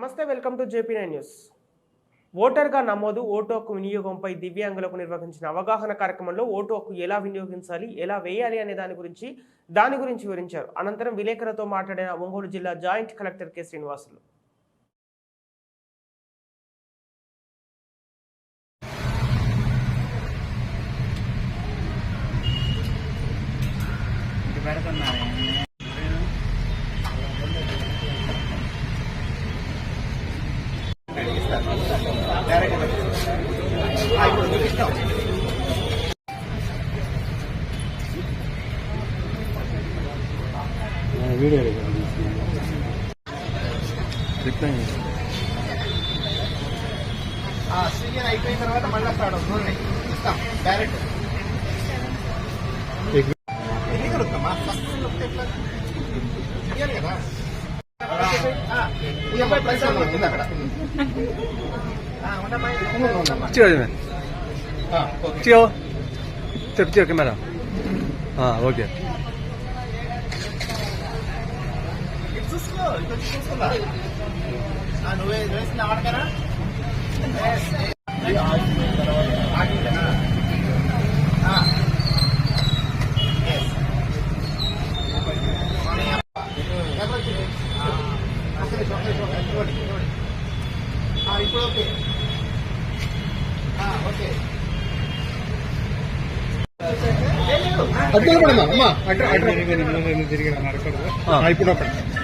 నమస్తే welcome to JP nine news. ఓటర్గా నమోదు ఓటు హక్కు వినియోగంపై దివ్యాంగులకు నిర్వహించిన అవగాహన కార్యక్రమంలో ఓటు హక్కు ఎలా వినియోగించాలి ఎలా వేయాలి అనే దాని గురించి దాని గురించి వివరించారు. అనంతరం విలేకరులతో మాట్లాడిన ఒంగోలు జిల్లా joint collector K. Srinivasulu. Reply season అయిపోయిన తర్వాత మళ్ళీ స్టార్ట్ అవుతుంది ఇస్తాం డైరెక్ట్ ఎన్ని కలుగుతామా ఫస్ట్ వస్తే ఎట్లా ఇయ్యాలి కదా ఆ, ఈ అబ్బాయి చూసుకో ఇక్కడ చూసుకుందా ఆ, నువ్వే వేసిన ఆడకరా ఇప్పుడు ఓకే ఆ, ఓకే అడ్డు అమ్మా అడ్డు ఇప్పుడు ఒకటి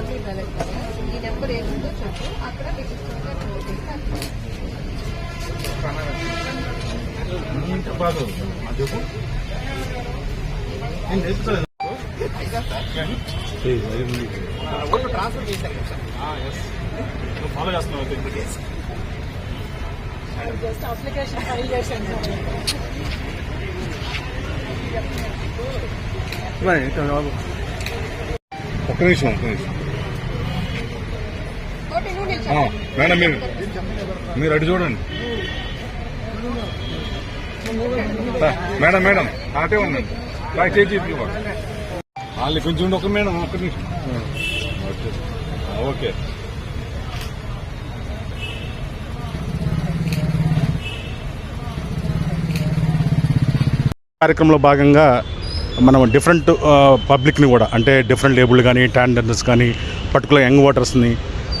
డబ్బులు వెళ్ళాలి ఈ నెంబర్ ఏముందో చెప్పు అక్కడ మీకు ట్రాన్స్ఫర్ ఒక్క నిమిషం ఒక్క నిమిషం. మేడం మీరు మీరు అటు చూడండి. మేడం మేడం అటే ఉండండి బాగా చేసి వాళ్ళు కొంచెం ఒక మేడం ఒక్క నిమిషం. ఓకే. ఓకే. కార్యక్రమంలో భాగంగా మనం డిఫరెంట్ పబ్లిక్ని కూడా అంటే డిఫరెంట్ లేబుల్ కానీ ట్యాండర్స్ కానీ పర్టికులర్ యంగ్ ఓటర్స్ని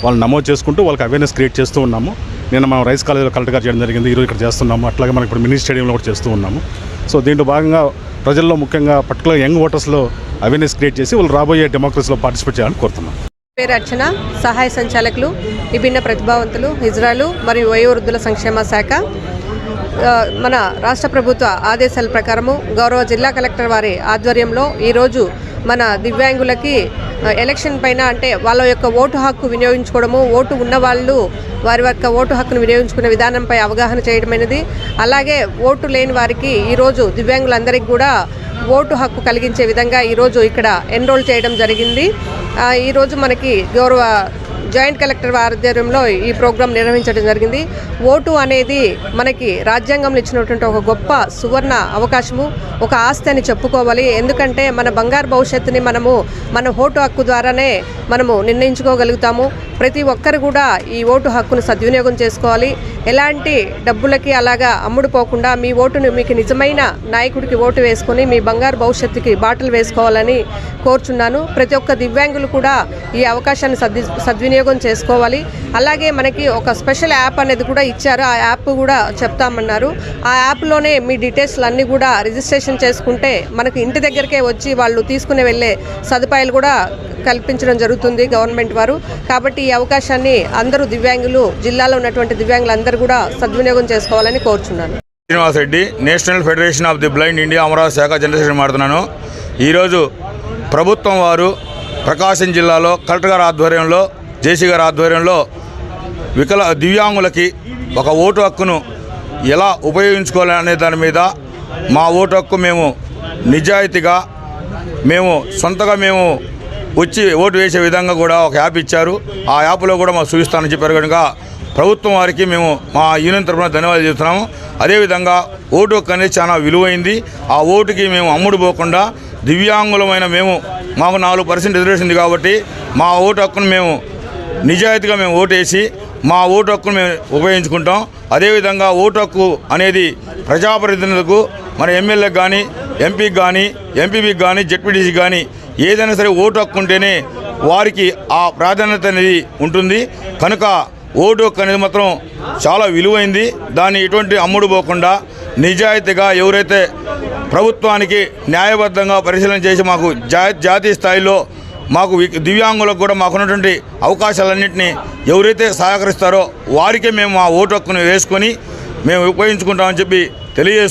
వాళ్ళు నమోదు చేసుకుంటూ వాళ్ళకి అవేర్నెస్ క్రియేట్ చేస్తూ ఉన్నాము. నిన్న మనం రైస్ కాలేజీలో కలెక్టర్ చేయడం జరిగింది. ఈరోజు ఇక్కడ చేస్తున్నాము. అట్లాగే మనం ఇప్పుడు మినీ స్టేడియంలో కూడా చేస్తూ ఉన్నాము. సో దీంట్లో భాగంగా ప్రజల్లో ముఖ్యంగా పర్టికులర్ యంగ్ ఓటర్స్లో అవేర్నెస్ క్రియేట్ చేసి వాళ్ళు రాబోయే డెమోక్రసీలో పార్టిసిపేట్ చేయాలని కోరుతున్నాం. పేరు అర్చన సహాయ సంచాలకులు విభిన్న ప్రతిభావంతులు హిజ్రాలు మరియు వయోవృద్ధుల సంక్షేమ శాఖ. మన రాష్ట్ర ప్రభుత్వ ఆదేశాల ప్రకారము గౌరవ జిల్లా కలెక్టర్ వారి ఆధ్వర్యంలో ఈరోజు మన దివ్యాంగులకి ఎలక్షన్ పైన అంటే వాళ్ళ యొక్క ఓటు హక్కు వినియోగించుకోవడము ఓటు ఉన్నవాళ్ళు వారి యొక్క ఓటు హక్కును వినియోగించుకునే విధానంపై అవగాహన చేయడమైనది. అలాగే ఓటు లేని వారికి ఈరోజు దివ్యాంగులందరికీ కూడా ఓటు హక్కు కలిగించే విధంగా ఈరోజు ఇక్కడ ఎన్రోల్ చేయడం జరిగింది. ఈరోజు మనకి గౌరవ జాయింట్ కలెక్టర్ ఆధ్వర్యంలో ఈ ప్రోగ్రాం నిర్వహించడం జరిగింది. ఓటు అనేది మనకి రాజ్యాంగంలో ఇచ్చినటువంటి ఒక గొప్ప సువర్ణ అవకాశము ఒక ఆస్తి అని చెప్పుకోవాలి. ఎందుకంటే మన బంగారు భవిష్యత్తుని మనము మన ఓటు హక్కు ద్వారానే మనము నిర్ణయించుకోగలుగుతాము. ప్రతి ఒక్కరు కూడా ఈ ఓటు హక్కును సద్వినియోగం చేసుకోవాలి. ఎలాంటి డబ్బులకి అలాగా అమ్ముడుపోకుండా మీ ఓటును మీకు నిజమైన నాయకుడికి ఓటు వేసుకొని మీ బంగారు భవిష్యత్తుకి బాటలు వేసుకోవాలని కోరుచున్నాను. ప్రతి ఒక్క దివ్యాంగులు కూడా ఈ అవకాశాన్ని సద్వి సద్వినియోగం చేసుకోవాలి. అలాగే మనకి ఒక స్పెషల్ యాప్ అనేది కూడా ఇచ్చారు. ఆ యాప్ కూడా చెప్తామన్నారు. ఆ యాప్లోనే మీ డీటెయిల్స్ అన్నీ కూడా రిజిస్ట్రేషన్ చేసుకుంటే మనకి ఇంటి దగ్గరికే వచ్చి వాళ్ళు తీసుకుని వెళ్ళే సదుపాయాలు కూడా కల్పించడం జరుగుతుంది గవర్నమెంట్ వారు. కాబట్టి ఈ అవకాశాన్ని అందరూ దివ్యాంగులు జిల్లాలో ఉన్నటువంటి దివ్యాంగులందరూ కూడా సద్వినియోగం చేసుకోవాలని కోరుచున్నాను. Srinivas Reddy national federation of the blind India Amaravati శాఖ జనరల్ సెక్రటరీ మాడుతున్నాను ఈరోజు ప్రభుత్వం వారు ప్రకాశం జిల్లాలో కలెక్టర్ గారి ఆధ్వర్యంలో జేసీ గారి ఆధ్వర్యంలో వికల దివ్యాంగులకి ఒక ఓటు హక్కును ఎలా ఉపయోగించుకోవాలనే దాని మీద మా ఓటు హక్కు మేము నిజాయితీగా మేము సొంతగా మేము వచ్చి ఓటు వేసే విధంగా కూడా ఒక యాప్ ఇచ్చారు. ఆ యాప్లో కూడా మాకు చూపిస్తానని చెప్పారు. కనుక ప్రభుత్వం వారికి మేము మా యూనియన్ తరఫున ధన్యవాదాలు చెప్తున్నాము అదేవిధంగా ఓటు హక్కు అనేది చాలా విలువైంది. ఆ ఓటుకి మేము అమ్ముడు పోకుండా దివ్యాంగులమైన మేము మాకు నాలుగు పర్సెంట్ రిజర్వేషన్ ఉంది కాబట్టి మా ఓటు హక్కును మేము నిజాయితీగా మేము ఓటేసి మా ఓటు హక్కును మేము ఉపయోగించుకుంటాం. అదేవిధంగా ఓటు హక్కు అనేది ప్రజాప్రతినిధులకు మన ఎమ్మెల్యేకి కానీ ఎంపీకి కానీ ఎంపీపీకి కానీ జెడ్పీటీసీకి కానీ ఏదైనా సరే ఓటు హక్కు ఉంటేనే వారికి ఆ ప్రాధాన్యత అనేది ఉంటుంది. కనుక ఓటు హక్కు అనేది మాత్రం చాలా విలువైంది. దాన్ని ఎటువంటి అమ్ముడు పోకుండా నిజాయితీగా ఎవరైతే ప్రభుత్వానికి న్యాయబద్ధంగా పరిశీలన చేసి మాకు జా జాతీయ స్థాయిలో మాకు దివ్యాంగులకు కూడా మాకున్నటువంటి అవకాశాలన్నింటినీ ఎవరైతే సహకరిస్తారో వారికే మేము మా ఓటు హక్కును వేసుకొని మేము ఉపయోగించుకుంటామని చెప్పి తెలియజేసుకుంటాం